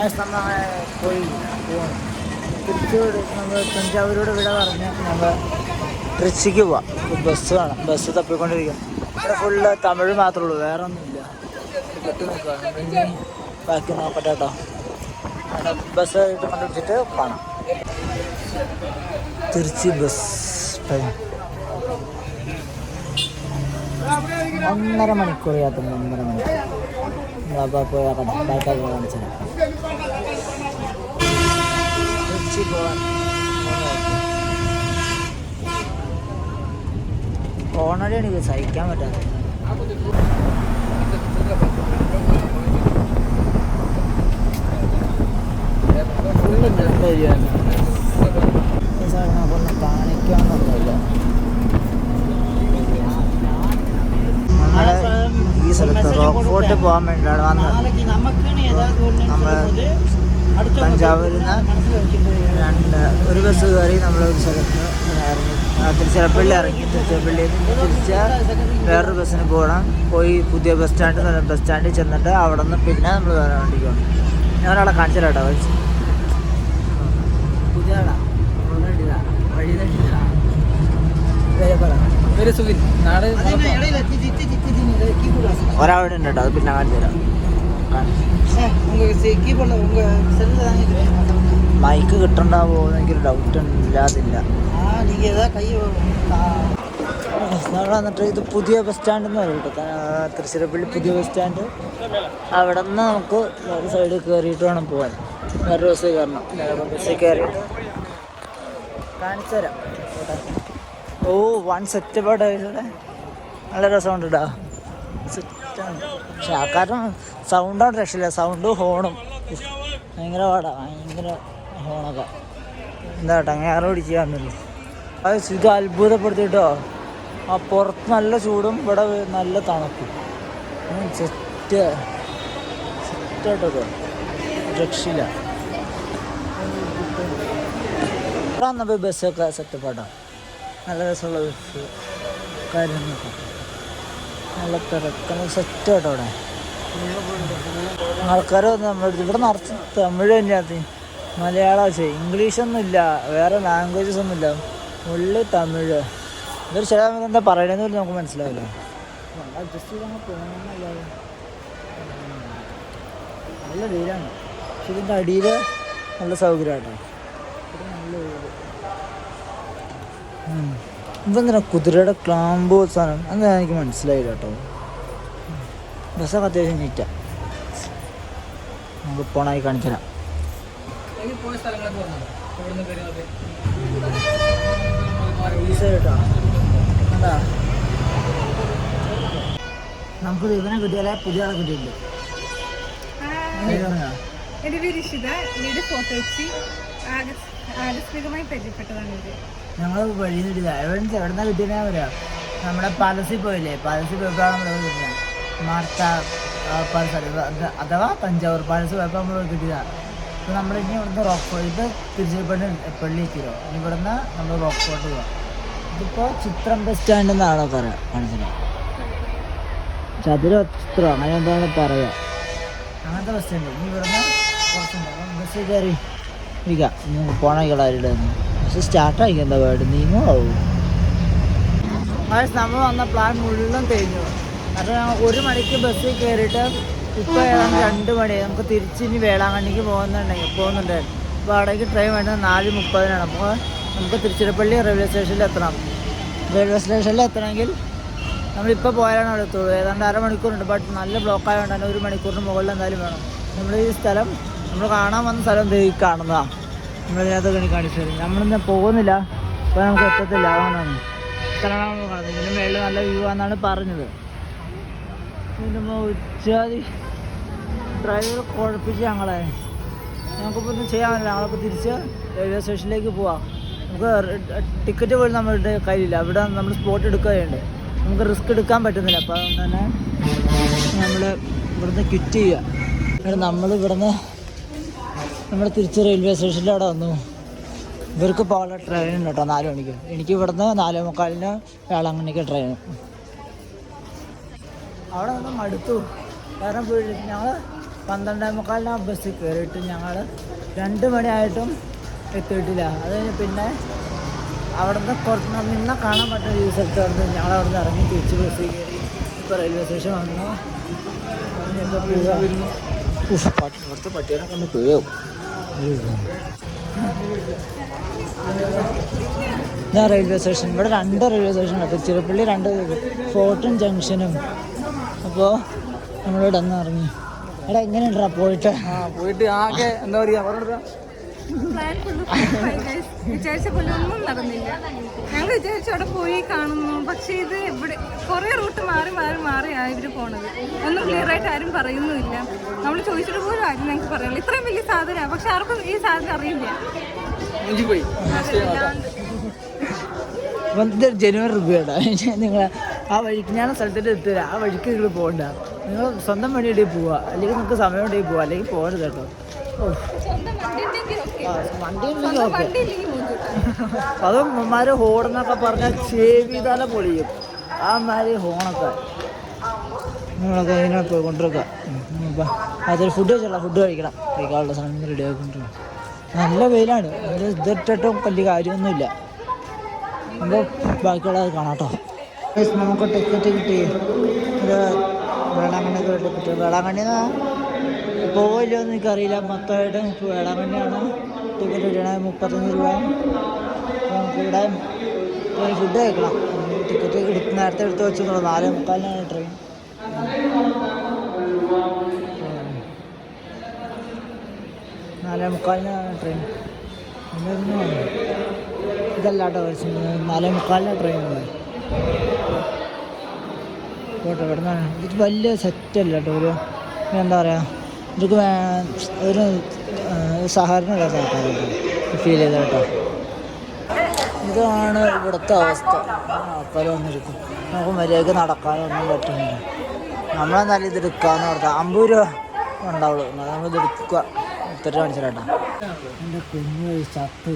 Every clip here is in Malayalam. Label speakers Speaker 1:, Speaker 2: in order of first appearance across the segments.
Speaker 1: നമ്മൾ പോയി. പോകണം തിരിച്ചോട് നമ്മൾ തഞ്ചാവൂരോട് ഇവിടെ പറഞ്ഞ് നമ്മൾ തൃശ്ശിക്ക് പോവാം. ബസ് കാണാം ബസ് തപ്പിക്കൊണ്ടിരിക്കും. ഇവിടെ ഫുള്ള് തമിഴ് മാത്രമേ ഉള്ളൂ. വേറെ ഒന്നുമില്ല കെട്ടി നിൽക്കുകയാണ് ബാക്കി നോക്കട്ടെ കേട്ടോ. ബസ് ആയിട്ട് കണ്ടുപിടിച്ചിട്ട് കാണാം തിരുച്ചി ബസ് ഒന്നര മണിക്കൂർ യാത്ര. ഒന്നര മണിക്കൂർ. ബാബാ പോയാൽ ബാക്കാ തിരുച്ചി പോവാൻ ഓണടിയാണ് ഇത് സഹിക്കാൻ പറ്റാതെ ഫുള്ള് ഏരിയയാണ് ഈ സാധനം നമുക്കൊന്നും കാണിക്കാനൊന്നുമില്ല നമ്മൾ ഈ സ്ഥലത്ത് റോക്ക് ഫോർട്ട് പോകാൻ വേണ്ടിയാണ് വന്നത് നമ്മൾ പഞ്ചാബിൽ നിന്ന് രണ്ട് ഒരു ബസ് കയറി നമ്മൾ ഒരു സ്ഥലത്ത് ഇറങ്ങി തിരുച്ചിറപ്പള്ളി ഇറങ്ങി തിരുച്ചിറപ്പള്ളിയിൽ നിന്ന് തിരിച്ച് വേറൊരു ബസ്സിന് പോകണം പോയി പുതിയ ബസ് സ്റ്റാൻഡ് ബസ് സ്റ്റാൻഡിൽ ചെന്നിട്ട് അവിടെ നിന്ന് പിന്നെ നമ്മൾ വേറെ വണ്ടിക്ക് പോകണം ഞാൻ ഒരാളെ കാണിച്ചില്ല കേട്ടോ ഒരാളുടെ ഉണ്ട് കേട്ടോ അത് പിന്നെ കാണിച്ചു തരാം മൈക്ക് കിട്ടണ്ടാവോ എനിക്കൊരു ഡൗട്ട് ഇല്ലാതില്ല. എന്നിട്ട് ഇത് പുതിയ ബസ് സ്റ്റാൻഡ് എന്ന് പറയും തൃശ്ശൂരപ്പള്ളി പുതിയ ബസ് സ്റ്റാൻഡ് അവിടെ നിന്ന് നമുക്ക് വേറെ സൈഡിൽ കയറിയിട്ട് വേണം പോകാൻ വേറെ ബസ് കയറണം ബസ്സിൽ കയറിയിട്ട് കാണിച്ചു തരാം ഓ വൺ സെറ്റപ്പ് പാടാ നല്ല രസമുണ്ട് കേട്ടോ സെറ്റാണ് പക്ഷെ ആൾക്കാരും സൗണ്ടാണ് രക്ഷയില്ല. സൗണ്ടും ഹോണും ഭയങ്കര പാടാ. ഭയങ്കര ഹോണൊക്കെ എന്താ കേട്ടോ അങ്ങനെ പിടിച്ച് കാണുന്നില്ല അത് ഇത് അത്ഭുതപ്പെടുത്തിട്ടോ. ആ പുറത്ത് നല്ല ചൂടും ഇവിടെ നല്ല തണുപ്പും. സെറ്റ് സെറ്റായിട്ടോ രക്ഷയില്ല. ഇവിടെ വന്നപ്പോൾ ബസ്സൊക്കെ സെറ്റപ്പാട്ടോ നല്ല രസമുള്ള ബസ് കാര്യങ്ങളൊക്കെ. നല്ല തിരക്കുന്ന സെറ്റ് കേട്ടോ അവിടെ. ആൾക്കാർ നമ്മുടെ ഇവിടെ നിറച്ച് തമിഴ് തന്നെയാണ് മലയാളം പക്ഷേ ഇംഗ്ലീഷ് ഇല്ല. വേറെ ലാംഗ്വേജസ് ഒന്നും ഇല്ല. ഉള്ളി തമിഴ്. ഇതൊരു ചില സമയത്ത് എന്താ പറയണതെന്ന് പോലും നമുക്ക് മനസ്സിലാവില്ല. അഡ്ജസ്റ്റ് ചെയ്ത് അങ്ങ് പോകണമെന്നല്ലാതെ നല്ല വെയിലാണ്. പക്ഷെ ഇതിന്റെ അടിയിൽ നല്ല സൗകര്യമാട്ടോ. ഇവിടെ നല്ല വെയിൽ ഇതെന്തിനാ കുതിരയുടെ ക്ലാമ്പോ സാധനം? എന്താ എനിക്ക് മനസ്സിലായില്ല കേട്ടോ. ബസ്സൊക്കെ അത്യാവശ്യം നീറ്റാ. നമുക്ക് പോണായി കാണിച്ചുതരാം. നമുക്ക് ഇവനെ കിട്ടിയാലേ പുതിയ ആളെ കിട്ടിയിട്ടുണ്ട്
Speaker 2: എന്റെ പേര് ഇഷിത. വീട് ഫോട്ടോ വെച്ച് ആകസ്മികമായി പരിചയപ്പെട്ടതാണ് ഇത്.
Speaker 1: ഞങ്ങൾ വഴി കിട്ടിയതാ എവിടെ എവിടുന്ന കിട്ടിയെന്നാ പറയാം. നമ്മുടെ പാലസിൽ പോയില്ലേ? പാലസിൽ പോയപ്പോഴാണ് നമ്മൾ കിട്ടിയത്. മാർത്ത പലസ് അഥവാ- തഞ്ചാവൂർ പാലസ് പോയപ്പോൾ നമ്മൾ കിട്ടിയതാണ് അപ്പോൾ നമ്മൾ ഇനി ഇവിടുന്ന് റോക്ക് ഇത് തിരുച്ചിപ്പള്ളി പള്ളി എത്തിയോ ഇനി ഇവിടുന്ന് നമ്മൾ റോക്ക് ഫോർട്ട് പോകാം ഇതിപ്പോൾ ചിത്രം ബസ് സ്റ്റാൻഡ് എന്നാണോ പറയാം. കാണിച്ചത് ചതുര ചിത്രം. അങ്ങനെ എന്താണ് പറയുക അങ്ങനത്തെ ബസ് സ്റ്റാൻഡ് ഇനി ഇവിടുന്ന് കുറച്ചുണ്ട് ബസ്സിൽ കയറി ഇരിക്കാം ഇനി പോണ ബസ് സ്റ്റാർട്ടായിരിക്കും എന്താ വേർഡ് നീങ്ങോ ആവും നമ്മൾ വന്ന പ്ലാൻ മുഴുവൻ തേഞ്ഞു കാരണം ഒരു മണിക്ക് ബസ്സിൽ കയറിയിട്ട് ഇപ്പോൾ ഏതാണ്ട് രണ്ട് മണി. നമുക്ക് തിരിച്ചിനി വേളാങ്കണ്ണിക്ക് പോകുന്നുണ്ടെങ്കിൽ പോകുന്നുണ്ടായിരുന്നു. അപ്പോൾ അവിടേക്ക് ട്രെയിൻ വേണ്ടത് നാല് മുപ്പതിനാണ്. അപ്പോൾ നമുക്ക് തിരുച്ചിറപ്പള്ളി റെയിൽവേ സ്റ്റേഷനിൽ എത്തണം. റെയിൽവേ സ്റ്റേഷനിൽ എത്തണമെങ്കിൽ നമ്മളിപ്പോൾ പോയാലാണ് അവിടെ എത്തുള്ളൂ. ഏതാണ്ട് അരമണിക്കൂറുണ്ട് ബട്ട് നല്ല ബ്ലോക്ക് ആയതുകൊണ്ട് തന്നെ ഒരു മണിക്കൂറിന് മുകളിൽ എന്തായാലും വേണം. നമ്മൾ ഈ സ്ഥലം നമ്മൾ കാണാൻ വന്ന സ്ഥലം ഈ കാണുന്നതാണ് നമ്മളിതിനകത്ത് കണി കാണിച്ചു തരും. നമ്മളിന്ന് പോകുന്നില്ല? അപ്പോൾ നമുക്ക് എത്തത്തില്ല. അതുകൊണ്ടാണ്. സ്ഥലമാണ് നമ്മൾ കാണുന്നത് ഇതിന് മേളിൽ നല്ല വ്യൂ ആണെന്നാണ് പറഞ്ഞത്. ഉച്ചാതി ഡ്രൈവർ കുഴപ്പിച്ച് ഞങ്ങളെ. നമുക്കിപ്പോൾ ഒന്നും ചെയ്യാൻ പറ്റില്ല ഞങ്ങളിപ്പോൾ തിരിച്ച് റെയിൽവേ സ്റ്റേഷനിലേക്ക് പോവാം. നമുക്ക് ടിക്കറ്റ് പോലും നമ്മളുടെ കയ്യിലില്ല. അവിടെ നമ്മൾ സ്പോട്ട് എടുക്കുകയുണ്ട്. നമുക്ക് റിസ്ക് എടുക്കാൻ പറ്റുന്നില്ല. അപ്പോൾ അതുകൊണ്ട് തന്നെ നമ്മൾ ഇവിടുന്ന് ക്വിറ്റ് ചെയ്യുക. നമ്മൾ ഇവിടുന്ന് നമ്മൾ തിരിച്ച് റെയിൽവേ സ്റ്റേഷനിൽ അവിടെ വന്നു. ഇവർക്ക് പോകാനുള്ള ട്രെയിൻ കേട്ടോ നാല് മണിക്ക്. എനിക്ക് ഇവിടുന്ന് നാലേ മുക്കാലിന് വേളാങ്കണ്ണിക്ക് ട്രെയിൻ അവിടെ നിന്ന് മടുത്തു. കാരണം ഞങ്ങൾ പന്ത്രണ്ടേ മുക്കാലിന് ബസ്സിൽ കയറിയിട്ട് ഞങ്ങൾ രണ്ട് മണിയായിട്ടും എത്തിയിട്ടില്ല. അത് പിന്നെ അവിടുന്ന് കുറച്ച് നിന്ന കാണാൻ പറ്റുന്ന ഒരു സ്ഥലത്ത് വന്ന് ഞങ്ങൾ അവിടുന്ന് ഇറങ്ങി തിരിച്ച് ബസ്സിൽ കയറി ഇപ്പോൾ റെയിൽവേ സ്റ്റേഷൻ വന്നു. ഇവിടുത്തെ പട്ടികളെ കൊണ്ട് പേവും ഞാൻ റെയിൽവേ സ്റ്റേഷൻ ഇവിടെ രണ്ട് റെയിൽവേ സ്റ്റേഷൻ ഉണ്ട്. തിരുപ്പള്ളി രണ്ട് ഫോർട്ടും ജംഗ്ഷനും. അപ്പോൾ നമ്മളിവിടെ ഒന്ന് ഇറങ്ങി. എടാ എങ്ങനെയുണ്ടാ പോയിട്ട്?
Speaker 3: പോയിട്ട് ആകെ എന്താ പറയാ പറഞ്ഞ
Speaker 2: പ്ലാൻ വിചാരിച്ച പോലെ ഒന്നും നടന്നില്ല. ഞങ്ങൾ വിചാരിച്ചു അവിടെ പോയി കാണുന്നു. പക്ഷെ ഇത് ഇവിടെ കുറേ റൂട്ട് മാറി മാറി മാറിയാ ഇവർ പോണത്. ഒന്നും ക്ലിയർ ആയിട്ട് ആരും പറയുന്നുമില്ല. നമ്മൾ ചോദിച്ചിട്ട് പോലും ആരും ഞങ്ങൾക്ക് പറയാനില്ല. ഇത്രയും വലിയ സാധനമാണ് പക്ഷെ ആർക്കും ഈ സാധനം അറിയില്ല.
Speaker 1: ജനുവരി റിവ്യൂടാ നിങ്ങൾ ആ വഴിക്ക് ഞാൻ സ്ഥലത്തിന്റെ എത്തില്ല ആ വഴിക്ക് നിങ്ങൾ പോകണ്ട. നിങ്ങൾ സ്വന്തം വഴിയുടെ പോവുക. അല്ലെങ്കിൽ നിങ്ങൾക്ക് സമയം ഉണ്ടെങ്കിൽ പോവുക. അല്ലെങ്കിൽ പോകരുത് കേട്ടോ. അതും ഉമ്മാര് ഹോണെന്നൊക്കെ പറഞ്ഞാൽ ചെവിതല പൊളിയും. ആ മാതിരി ഹോണൊക്കെ. നിങ്ങളൊക്കെ ഇതിനെ പോയി അതൊരു ഫുഡ് കഴിച്ചോളാം ഫുഡ് കഴിക്കണം. കഴിക്കാനുള്ള സാധനം റെഡി ആക്കിക്കൊണ്ടിരിക്കണം നല്ല വെയിലാണ്. ഇത് ഇതിട്ടിട്ടും വലിയ കാര്യമൊന്നുമില്ല. അപ്പോൾ ബാക്കിയുള്ളത് കാണാട്ടോ നമുക്ക് ടിക്കറ്റ് കിട്ടി. ഒരു വേളാങ്കണ്ണിക്ക് ടിക്കറ്റ് വേളാങ്കണ്ണി പോവില്ലോ എന്ന് എനിക്കറിയില്ല. മൊത്തമായിട്ട് നമുക്ക് വേളാങ്കണ്ണിയാണ് ടിക്കറ്റ് കിട്ടണേ മുപ്പത്തഞ്ച് രൂപ. നമുക്ക് ഇവിടെ പോയി ഫുഡ് കഴിക്കണം. ടിക്കറ്റ് എടുത്ത് നേരത്തെ എടുത്ത് വെച്ചിട്ടുള്ളൂ നാല് മുക്കാലിനാണ് ട്രെയിൻ നാലേ മുക്കാലിനാണ് ട്രെയിൻ എന്തായിരുന്നു ഇതല്ല കേട്ടോ നാലേ മുക്കാലിനാണ് ട്രെയിൻ ഉള്ളത് പോട്ടെ ഇവിടെ നിന്നാണ് ഇത് വലിയ സെറ്റല്ല കേട്ടോ. ഒരു എന്താ പറയുക വേ- ഒരു സഹകരണം ഇല്ലാത്ത ആൾക്കാരുണ്ട്. ഫീൽ ചെയ്ത കേട്ടോ ഇതാണ് ഇവിടുത്തെ അവസ്ഥ. ആൾക്കാർ വന്നിരിക്കും. നമുക്ക് മര്യാദയ്ക്ക് നടക്കാനൊന്നും പറ്റുന്നില്ല. നമ്മളെന്നാലും ഇത് എടുക്കാന്ന് പറഞ്ഞാൽ അമ്പത് രൂപ ഉണ്ടാവുള്ളൂ. നമ്മൾ ഇത് എടുക്കുക. ഇത്ര മനസ്സിലാട്ടാ എന്റെ കുഞ്ഞു ചത്ത്.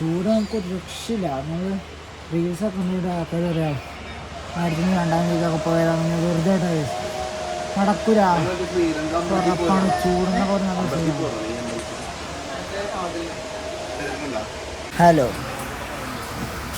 Speaker 1: ചൂട് നമുക്ക് ഒരു രക്ഷയില്ല. നമ്മൾ റീൽസൊക്കെ കണ്ടിട്ട് ആൾക്കാർ പറയാം ആയിരത്തി രണ്ടാം വീട്ടിലൊക്കെ പോയാൽ അങ്ങനെ വെറുതെ ആയിട്ട് നടക്കൂല ഉറപ്പാണ് നമ്മൾ ഹലോ.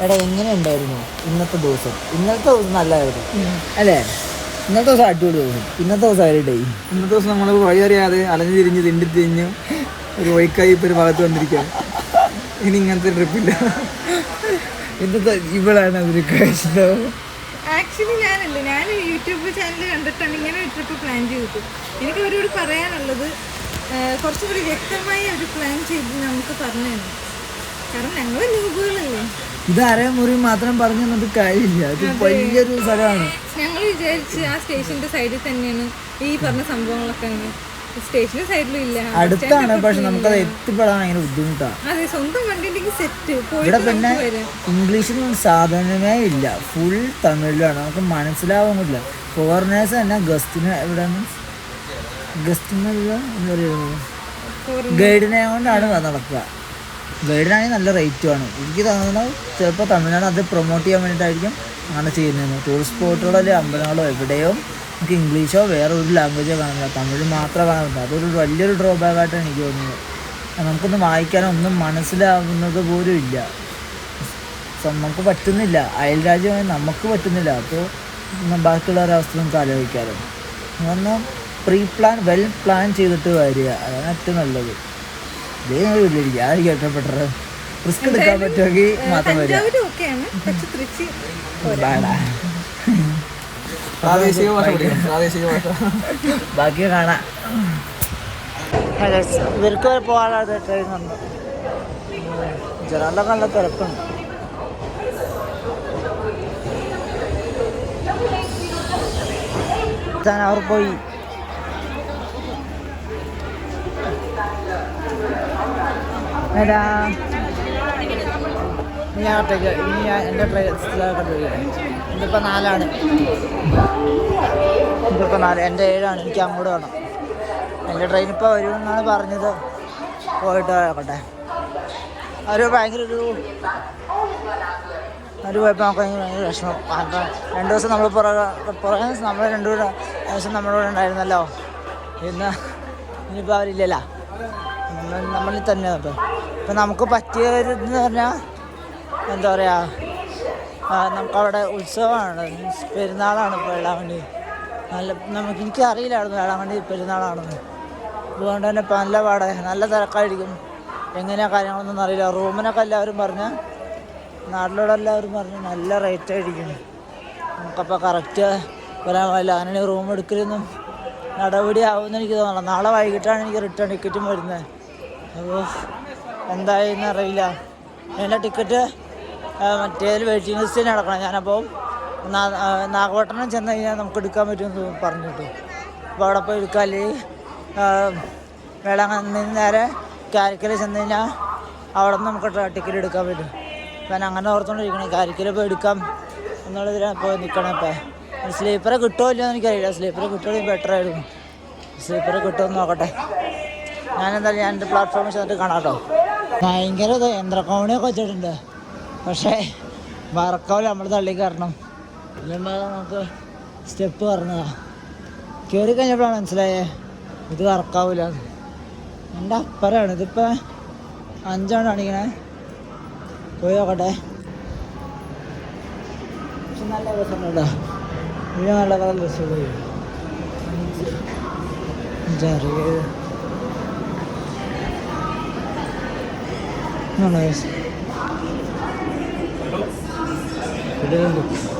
Speaker 1: എടാ എങ്ങനെ ഉണ്ടായിരുന്നു ഇന്നത്തെ ദിവസം? ഇന്നത്തെ ദിവസം നല്ലതായിരുന്നു. അല്ലേ? ഇന്നത്തെ ദിവസം അടിപൊളി ദിവസം ഇന്നത്തെ ദിവസം ആരുടെ ഡേ
Speaker 3: ഇന്നത്തെ ദിവസം നമ്മൾ വഴി അറിയാതെ അലഞ്ഞു തിരിഞ്ഞ് തിണ്ടി തിരിഞ്ഞ് ഒരു വൈക്കായി ഇപ്പൊ ഒരു ഭാഗത്ത് വന്നിരിക്കുക ഇനി ഇങ്ങനത്തെ ട്രിപ്പില്ല
Speaker 1: ഇന്നത്തെ ഇവളാണ് അതൊരു കാഴ്ച
Speaker 2: ആക്ച്വലി യൂട്യൂബ് ചാനൽ കണ്ടിട്ടാണ് ഇങ്ങനെ ഒരു ട്രിപ്പ് പ്ലാൻ ചെയ്തത്. എനിക്ക് അവരോട് പറയാനുള്ളത് കുറച്ചുകൂടി വ്യക്തമായി ഒരു പ്ലാൻ ചെയ്ത് നമുക്ക് പറഞ്ഞു തന്നു കാരണം ഞങ്ങൾ ന്യൂബുകളല്ലേ
Speaker 1: ഇത് അരമുറി മാത്രം പറഞ്ഞു തന്നത് കാര്യമില്ല അത്. വലിയൊരു സ്ഥലമാണ്.
Speaker 2: ഞങ്ങൾ വിചാരിച്ച് ആ സ്റ്റേഷന്റെ സൈഡിൽ തന്നെയാണ് ഈ പറഞ്ഞ സംഭവങ്ങളൊക്കെ അങ്ങനെ സ്റ്റേഷന്റെ സൈഡിലും ഇല്ല.
Speaker 1: അടുത്താണ് പക്ഷെ നമുക്കത് എത്തിപ്പെടാൻ ഭയങ്കര ബുദ്ധിമുട്ടാണ്
Speaker 2: അതെ സ്വന്തം വണ്ടി സെറ്റ്
Speaker 1: ഇവിടെ പിന്നെ
Speaker 2: നമുക്ക്
Speaker 1: സാധനമേ ഇല്ല. ഫുൾ തമിഴിലാണ്. നമുക്ക് മനസ്സിലാവുന്നില്ല ഫോറിനേഴ്സ് തന്നെ ഗസ്റ്റിന് എവിടെയാണ്? ഗസ്റ്റിനുള്ള എന്താ പറയുക? ഗൈഡിനെ കൊണ്ടാണ് നടക്കുക. ഗൈഡിനാണെങ്കിൽ നല്ല റേറ്റുമാണ് എനിക്ക് തോന്നുന്നു ചിലപ്പോൾ തമിഴ്നാട് അത് പ്രൊമോട്ട് ചെയ്യാൻ വേണ്ടിയിട്ടായിരിക്കും അങ്ങനെ ചെയ്യുന്നത്. ടൂറിസ്റ്റ് സ്പോട്ടുകളോ അല്ലെങ്കിൽ അമ്പലങ്ങളോ എവിടെയോ നമുക്ക് ഇംഗ്ലീഷോ വേറെ ഒരു ലാംഗ്വേജോ കാണില്ല തമിഴ് മാത്രമേ കാണാൻ പറ്റൂ അതൊരു വലിയൊരു ഡ്രോബാക്ക് ആയിട്ടാണ് എനിക്ക് തോന്നുന്നത്. നമുക്കൊന്നും വായിക്കാനോ ഒന്നും മനസ്സിലാവുന്നത് പോലും ഇല്ല. നമുക്ക് പറ്റുന്നില്ല. അയൽ രാജ്യമായി നമുക്ക് പറ്റുന്നില്ല. അപ്പോൾ ബാക്കിയുള്ള അവസ്ഥ നമുക്ക് ആലോചിക്കാമല്ലോ ഒന്ന് പ്രീ പ്ലാൻ വെൽ പ്ലാൻ ചെയ്തിട്ട് വരിക. അതാണ് ഏറ്റവും നല്ലത്. ഇതേ ഇല്ല ഞാൻ കേട്ടപ്പെട്ടത് റിസ്ക് എടുക്കാൻ പറ്റുമെങ്കിൽ മാത്രം വരിക.
Speaker 3: പ്രാദേശിക ഭാഷ പഠിക്കണം. പ്രാദേശിക ഭാഷ.
Speaker 1: ബാക്കി കാണാം. ഇവർക്ക് പോകാതെ ട്രെയിൻ ജനറലൊക്കെ നല്ല തിരക്കുണ്ട്. താൻ അവർ പോയി. എടാ. ഞാൻ ഒറ്റയ്ക്ക് ഇനി ഞാൻ എന്റെ ട്രെയിൻ ഇതിപ്പോൾ നാലാണ് ഇതിപ്പോൾ നാല് എന്റെ ഏഴാണ് എനിക്ക് അങ്ങോട്ട് വേണം. എന്റെ ട്രെയിൻ ഇപ്പോൾ വരുമെന്നാണ് പറഞ്ഞത്. പോയിട്ട് നോക്കട്ടെ ഒരു ഭയങ്കര ഒരു ഒരു പോയപ്പോൾ നമുക്ക് ഭയങ്കര വിഷമം. കാരണം രണ്ട് ദിവസം നമ്മൾ പുറകെ പുറകെ നമ്മൾ രണ്ടു ദിവസം നമ്മളോട് ഉണ്ടായിരുന്നല്ലോ. ഇന്ന് ഇനിയിപ്പോൾ അവരില്ലല്ലോ. നമ്മളിൽ തന്നെ ഇപ്പം ഇപ്പം നമുക്ക് പറ്റിയ ഒരു ഇതെന്ന് പറഞ്ഞാൽ എന്താ പറയുക നമുക്കവിടെ ഉത്സവമാണ്. പെരുന്നാളാണ് ഇപ്പോൾ വേളാങ്കണ്ണി. നല്ല നമുക്ക് എനിക്ക് അറിയില്ലായിരുന്നു വേളാങ്കണ്ണി പെരുന്നാളാണെന്ന്. അതുകൊണ്ട് തന്നെ ഇപ്പം നല്ല പാടെ നല്ല തിരക്കായിരിക്കും. എങ്ങനെയാണ് കാര്യങ്ങളൊന്നും അറിയില്ല. റൂമിനൊക്കെ എല്ലാവരും പറഞ്ഞ് നാട്ടിലൂടെ എല്ലാവരും പറഞ്ഞ് നല്ല റേറ്റ് ആയിരിക്കും. നമുക്കപ്പോൾ കറക്റ്റ് വരാൻ പാടില്ല അങ്ങനെ റൂം എടുക്കലൊന്നും നടപടി ആവുമെന്ന് എനിക്ക് തോന്നണം. നാളെ വൈകിട്ടാണ് എനിക്ക് റിട്ടേൺ ടിക്കറ്റും വരുന്നത്. അപ്പോൾ എന്തായെന്ന് അറിയില്ല എന്റെ ടിക്കറ്റ് മറ്റേതിൽ വെയിറ്റിംഗ് ലിസ്റ്റിൽ നടക്കണം. ഞാനപ്പോൾ നാഗപട്ടണം ചെന്ന് കഴിഞ്ഞാൽ നമുക്ക് എടുക്കാൻ പറ്റുമെന്ന് പറഞ്ഞിട്ട്. അപ്പോൾ അവിടെ പോയി എടുക്കാം. അല്ലെങ്കിൽ വേളാങ്കണ്ണി നേരെ കാരിക്കൽ ചെന്ന് കഴിഞ്ഞാൽ അവിടെ നിന്ന് നമുക്ക് ടിക്കറ്റ് എടുക്കാൻ പറ്റും. ഞാൻ അങ്ങനെ ഓർത്തുകൊണ്ടിരിക്കണം കാരിക്കൽ പോയി എടുക്കാം എന്നുള്ളതിലാണ് പോയി നിൽക്കണേ ഇപ്പം. സ്ലീപ്പറെ കിട്ടുമോ ഇല്ലയോ എനിക്കറിയില്ല. സ്ലീപ്പർ കിട്ടുകയാണെങ്കിൽ ബെറ്റർ ആയിരുന്നു. സ്ലീപ്പർ കിട്ടുമെന്ന് നോക്കട്ടെ. ഞാനെന്തായാലും ഞാൻ എന്റെ പ്ലാറ്റ്ഫോമിൽ ചെന്നിട്ട് കാണാം കേട്ടോ. ഭയങ്കര യന്ത്രക്കോണിയൊക്കെ വെച്ചിട്ടുണ്ട്. പക്ഷേ മറക്കാവില്ല നമ്മൾ തള്ളി കയറണം ഇല്ലെങ്കിൽ നമുക്ക് സ്റ്റെപ്പ് കയറുന്നതാ കയറി കഴിഞ്ഞപ്പോഴാണ് മനസ്സിലായേ ഇത് കറക്കാവില്ല എന്റെ അപ്പറാണ് ഇതിപ്പോൾ അഞ്ചാണ് കാണിക്കണേ പോയി നോക്കട്ടെ. നല്ല രസമുണ്ടോ? ഇത് നല്ല കളർ ഡ്രസ്സ് പോയി. അഞ്ചാറ് ഏഴ്. trabalhando.